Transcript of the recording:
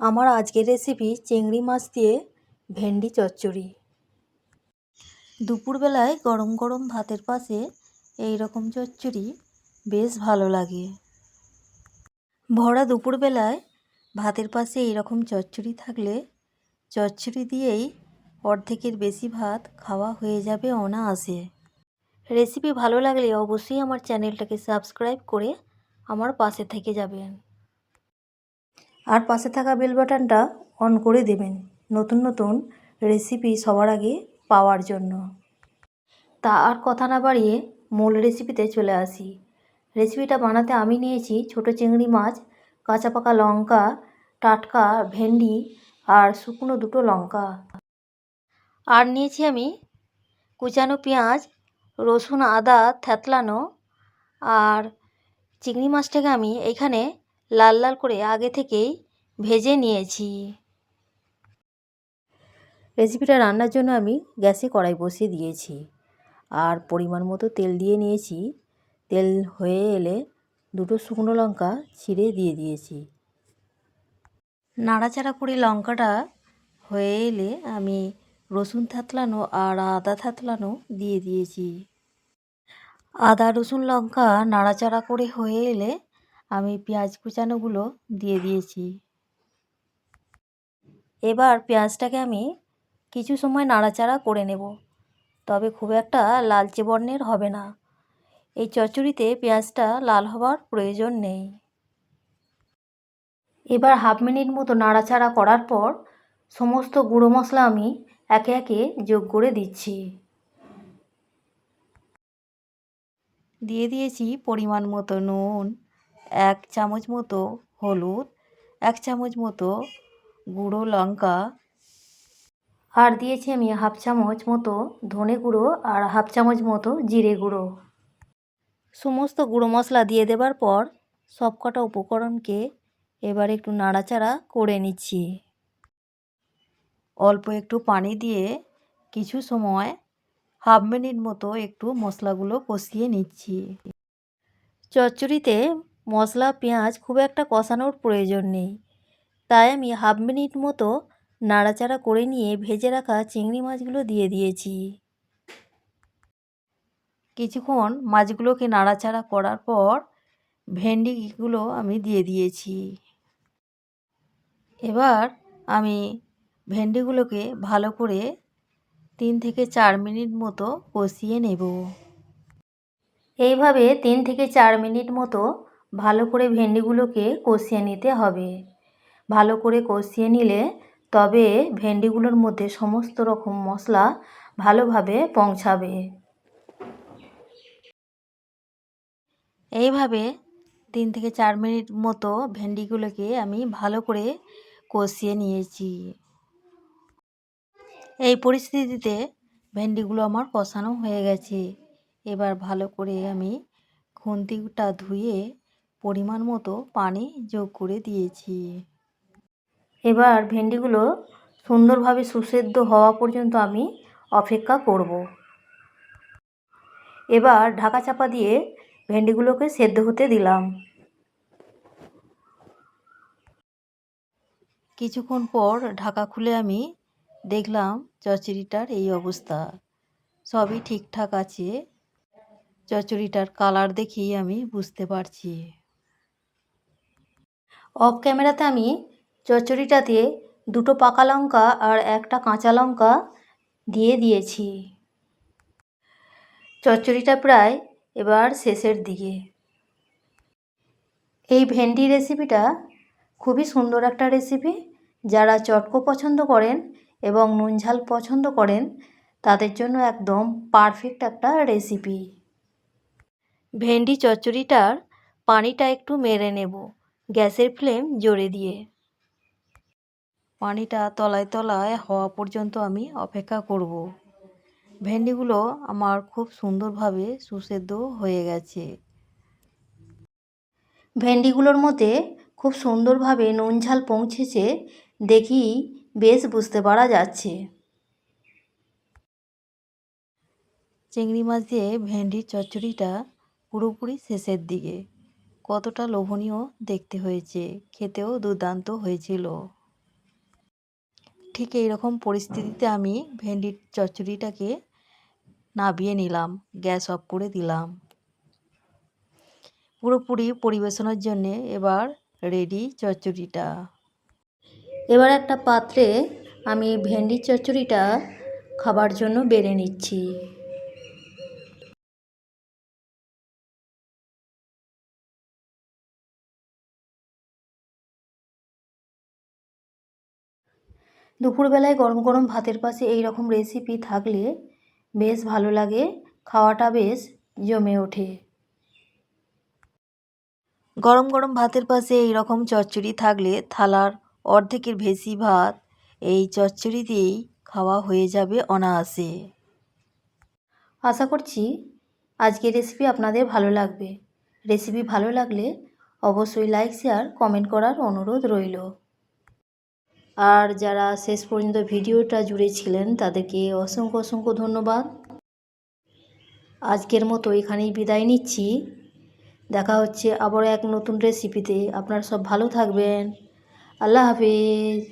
আমার আজকের রেসিপি চিংড়ি মাছ দিয়ে ভেন্ডি চচ্চড়ি। দুপুরবেলায় গরম গরম ভাতের পাশে এই রকম চচ্চড়ি বেশ ভালো লাগে। ভরা দুপুরবেলায় ভাতের পাশে এই রকম চচ্চড়ি থাকলে চচ্চড়ি দিয়েই অর্ধেকের বেশি ভাত খাওয়া হয়ে যাবে অনায়াসে। রেসিপি ভালো লাগলে অবশ্যই আমার চ্যানেলটাকে সাবস্ক্রাইব করে আমার পাশে থেকে যাবেন। আর পাশে থাকা বেল বাটনটা অন করে দেবেন। নতুন নতুন রেসিপি সবার আগে পাওয়ার জন্য। তা আর কথা না বাড়িয়ে মূল রেসিপিতে চলে আসি। রেসিপিটা বানাতে আমি নিয়েছি ছোট চিংড়ি মাছ, কাঁচা পাকা লঙ্কা, টাটকা ভেন্ডি আর শুকনো দুটো লঙ্কা। আর নিয়েছি আমি কুচানো পেঁয়াজ, রসুন, আদা থ্যাতলানো আর চিংড়ি মাছটাকে আমি এখানে লাল লাল করে আগে থেকেই ভেজে নিয়েছি। রেসিপিটা রান্নার জন্য আমি গ্যাসে কড়াই বসিয়ে দিয়েছি। আর পরিমাণ মতো তেল দিয়ে নিয়েছি। তেল হয়ে এলে দুটো শুকনো লঙ্কা ছিঁড়ে দিয়ে দিয়েছি। নাড়াচাড়া করে লঙ্কাটা হয়ে এলে আমি রসুন থাতলানো আর আদা থাতলানো দিয়ে দিয়েছি। আদা, রসুন, লঙ্কা নাড়াচাড়া করে হয়ে এলে আমি পেঁয়াজ কুচানোগুলো দিয়ে দিয়েছি। এবার পেঁয়াজটাকে আমি কিছু সময় নাড়াচাড়া করে নেব। তবে খুব একটা লালচে বর্ণের হবে না। এই চচ্চড়িতে পেঁয়াজটা লাল হওয়ার প্রয়োজন নেই। এবার হাফ মিনিট মতো নাড়াচাড়া করার পর সমস্ত গুঁড়ো মশলা আমি একে একে যোগ করে দিচ্ছি। দিয়ে দিয়েছি পরিমাণ মতো নুন এক চামচ মতো হলুদ, এক চামচ মতো গুঁড়ো লঙ্কা, আর দিয়েছি আমি হাফ চামচ মতো ধনে গুঁড়ো আর হাফ চামচ মতো জিরে গুঁড়ো। সমস্ত গুঁড়ো মশলা দিয়ে দেবার পর সবকটা উপকরণকে এবার একটু নাড়াচাড়া করে নিচ্ছি। অল্প একটু পানি দিয়ে কিছু সময় হাফ মিনিট মতো একটু মশলাগুলো কষিয়ে নিচ্ছি। চচ্চড়িতে মশলা, পেঁয়াজ খুব একটা কষানোর প্রয়োজন নেই। তাই আমি হাফ মিনিট মতো নাড়াচাড়া করে নিয়ে ভেজে রাখা চিংড়ি মাছগুলো দিয়ে দিয়েছি। কিছুক্ষণ মাছগুলোকে নাড়াচাড়া করার পর ভেন্ডিগুলো আমি দিয়ে দিয়েছি। এবার আমি ভেন্ডিগুলোকে ভালো করে তিন থেকে চার মিনিট মতো কষিয়ে নেব। এইভাবে তিন থেকে চার মিনিট মতো ভালো করে ভেন্ডিগুলোকে কষিয়ে নিতে হবে। ভালো করে কষিয়ে নিলে তবে ভেন্ডিগুলোর মধ্যে সমস্ত রকম মশলা ভালোভাবে পৌঁছাবে। এইভাবে তিন থেকে চার মিনিট মতো ভেন্ডিগুলোকে আমি ভালো করে কষিয়ে নিয়েছি। এই পরিস্থিতিতে ভেন্ডিগুলো আমার কষানো হয়ে গেছে। এবার ভালো করে আমি খুন্তিটা ধুয়ে পরিমাণ মতো পানি যোগ করে দিয়েছি। এবার ভেন্ডিগুলো সুন্দরভাবে সুসেদ্ধ হওয়া পর্যন্ত আমি অপেক্ষা করব। এবার ঢাকা চাপা দিয়ে ভেন্ডিগুলোকে সেদ্ধ হতে দিলাম। কিছুক্ষণ পর ঢাকা খুলে আমি দেখলাম চচড়িটার এই অবস্থা। সবই ঠিকঠাক আছে। চচড়িটার কালার দেখেই আমি বুঝতে পারছি। অফ ক্যামেরাতে আমি চচ্চড়িটাতে দুটো পাকা লঙ্কা আর একটা কাঁচা লঙ্কা দিয়ে দিয়েছি। চচ্চড়িটা প্রায় এবার শেষের দিকে। এই ভেন্ডি রেসিপিটা খুবই সুন্দর একটা রেসিপি। যারা চটকো পছন্দ করেন এবং নুন ঝাল পছন্দ করেন, তাদের জন্য একদম পারফেক্ট একটা রেসিপি। ভেন্ডি চচ্চড়িটার পানিটা একটু মেরে নেব। গ্যাসের ফ্লেম জোরে দিয়ে। পানিটা তলায় তলায় হওয়া পর্যন্ত আমি অপেক্ষা করব। ভেন্ডিগুলো আমার খুব সুন্দরভাবে সুসেদ্ধ হয়ে গেছে। ভেন্ডিগুলোর মধ্যে খুব সুন্দরভাবে নুন ঝাল পৌঁছেছে দেখি বেশ বুঝতে পারা যাচ্ছে। চিংড়ি মাছ দিয়ে ভেন্ডির চচ্চড়িটা পুরোপুরি শেষের দিকে। কতটা লোভনীয় দেখতে হয়েছে, খেতেও দুর্দান্ত হয়েছিল। ঠিক এই রকম পরিস্থিতিতে আমি ভেন্ডির চচ্চড়িটাকে নাবিয়ে নিলাম, গ্যাস অফ করে দিলাম। পুরোপুরি পরিবেশনের জন্যে এবার রেডি চচ্চড়িটা। এবার একটা পাত্রে আমি ভেন্ডির চচ্চড়িটা খাবার জন্য বেড়ে নিচ্ছি। দুপুরবেলায় গরম গরম ভাতের পাশে এই রকম রেসিপি থাকলে বেশ ভালো লাগে। খাওয়াটা বেশ জমে ওঠে। গরম গরম ভাতের পাশে এই রকম চচ্চড়ি থাকলে থালার অর্ধেকের ভেসি ভাত এই চচ্চড়ি দিয়েই খাওয়া হয়ে যাবে অনায়াসে। আশা করছি আজকের রেসিপি আপনাদের ভালো লাগবে। রেসিপি ভালো লাগলে অবশ্যই লাইক শেয়ার কমেন্ট করার অনুরোধ রইল। আর যারা শেষ পর্যন্ত ভিডিওটা জুড়ে ছিলেন, তাদেরকে অসংখ্য অসংখ্য ধন্যবাদ। আজকের মতো এখানেই বিদায় নিচ্ছি। দেখা হচ্ছে আবার এক নতুন রেসিপিতে আপনারা সব ভালো থাকবেন। আল্লাহ হাফিজ।